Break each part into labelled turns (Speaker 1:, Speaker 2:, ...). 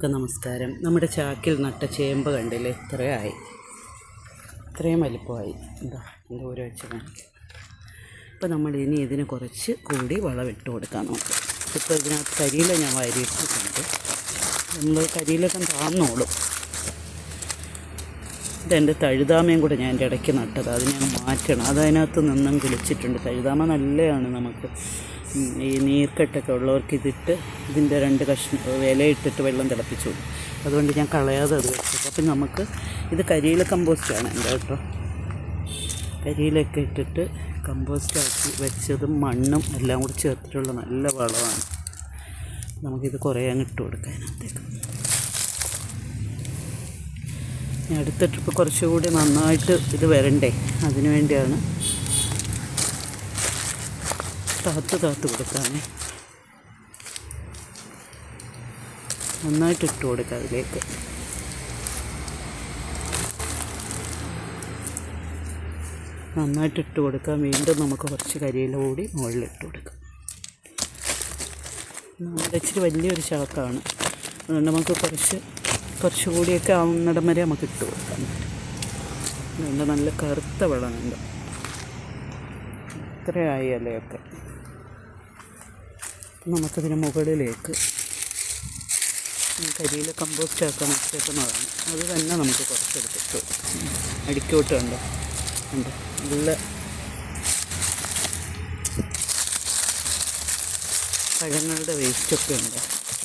Speaker 1: എല്ലാവർക്കും നമസ്കാരം. നമ്മുടെ ചാക്കിൽ നട്ട ചേമ്പ് കണ്ടില്ലേ? ഇത്രയായി. ഇത്രയും വലിപ്പമായി. എന്താ ഓരോ വെച്ച് കാണിക്കാം അപ്പോൾ നമ്മൾ ഇനി ഇതിന് കുറച്ച് കൂടി വളമിട്ട് കൊടുക്കാം നമുക്ക്. ഇപ്പോൾ ഇതിനകത്ത് കരിയില ഞാൻ വാരിയിട്ടിട്ടുണ്ട്. നമ്മൾ കരിയിലൊക്കെ താന്നോളും. ഇതെന്റെ തഴുതാമയും കൂടെ ഞാൻ എന്റെ ഇടയ്ക്ക് നട്ടത്. അത് ഞാൻ മാറ്റണം. അതതിനകത്ത് നിന്നും കിളിച്ചിട്ടുണ്ട്. തഴുതാമ നല്ലതാണ് നമുക്ക്. ഈ നീർക്കെട്ടൊക്കെ ഉള്ളവർക്ക് ഇതിട്ട് ഇതിന്റെ രണ്ട് കഷ്ണം ഇലയിട്ടിട്ട് വെള്ളം തിളപ്പിച്ചു കൊടുക്കും. അതുകൊണ്ട് ഞാൻ കളയാതെ അത് വെച്ചു അപ്പം നമുക്ക് ഇത് കരിയില കമ്പോസ്റ്റാണ് എന്റെ കേട്ടോ. കരിയിലൊക്കെ ഇട്ടിട്ട് കമ്പോസ്റ്റാക്കി വെച്ചതും മണ്ണും എല്ലാം കൂടി ചേർത്തിട്ടുള്ള നല്ല വളമാണ്. നമുക്കിത് കുറേ അങ്ങ് ഇട്ട് കൊടുക്കാനത്തേക്ക് അടുത്ത ട്രിപ്പ് കുറച്ചുകൂടി നന്നായിട്ട് ഇത് വരണ്ടേ? അതിനു വേണ്ടിയാണ് താത്ത് താത്ത് കൊടുക്കാൻ നന്നായിട്ട് ഇട്ട് കൊടുക്കുക അതിലേക്ക്. നന്നായിട്ട് ഇട്ട് കൊടുക്കാം. വീണ്ടും നമുക്ക് കുറച്ച് കരിയില കൂടി മുകളിൽ ഇട്ട് കൊടുക്കാം. നമ്മുടെ ഇച്ചിരി വലിയൊരു ചാക്കാണ്. അതുകൊണ്ട് നമുക്ക് കുറച്ച് കുറച്ചുകൂടിയൊക്കെ ആവുന്നിടം വരെ നമുക്ക് ഇട്ട് കൊടുക്കാം. അതുകൊണ്ട് നല്ല കറുത്ത വെള്ളമുണ്ട് ഇത്രയായി ഇലയൊക്കെ. നമുക്കതിന് മുകളിലേക്ക് കരിയിൽ കമ്പോസ്റ്റ് ആക്കാൻ വെച്ചേക്കുന്നതാണ്. അത് തന്നെ നമുക്ക് കുറച്ചെടുത്തിട്ട് അടിക്കോട്ട് കണ്ടോ? ഉണ്ട് നല്ല പഴങ്ങളുടെ വേസ്റ്റൊക്കെ ഉണ്ട്.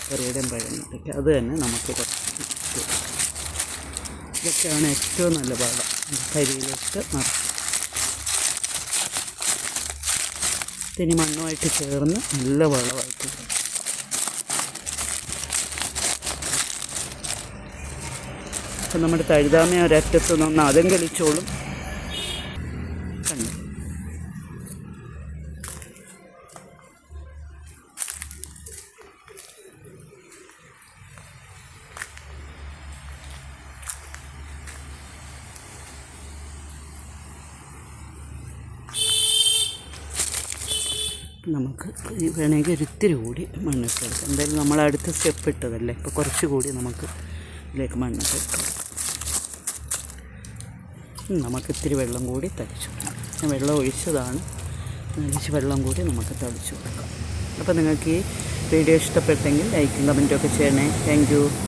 Speaker 1: കറിയുടെയും പഴങ്ങളുടെയൊക്കെ അത് തന്നെ നമുക്ക് കുറച്ച്. ഇതൊക്കെയാണ് ഏറ്റവും നല്ല പാടം കരിയിലേക്ക് നിറച്ച് ഇനി മണ്ണുമായിട്ട് ചേർന്ന് നല്ല വളമായിട്ട് അപ്പം നമ്മുടെ തഴുതാമ ഒരറ്റത്ത് നിന്ന് അതും കളിച്ചോളും നമുക്ക് വേണമെങ്കിൽ ഒരിത്തിരി കൂടി മണ്ണിട്ട് കൊടുക്കാം എന്തായാലും നമ്മൾ അടുത്ത സ്റ്റെപ്പ് ഇട്ടതല്ലേ? ഇപ്പോൾ കുറച്ച് കൂടി നമുക്ക് ഇതിലേക്ക് മണ്ണിട്ട് കൊടുക്കാം നമുക്ക് ഇത്തിരി വെള്ളം കൂടി തളിച്ചു കൊടുക്കാം. വെള്ളം ഒഴിച്ചതാണ്. നനച്ച് വെള്ളം കൂടി നമുക്ക് തളിച്ചു കൊടുക്കാം. അപ്പോൾ നിങ്ങൾക്ക് ഈ വീഡിയോ ഇഷ്ടപ്പെട്ടെങ്കിൽ ലൈക്കും ഒക്കെ ചെയ്യണേ. താങ്ക്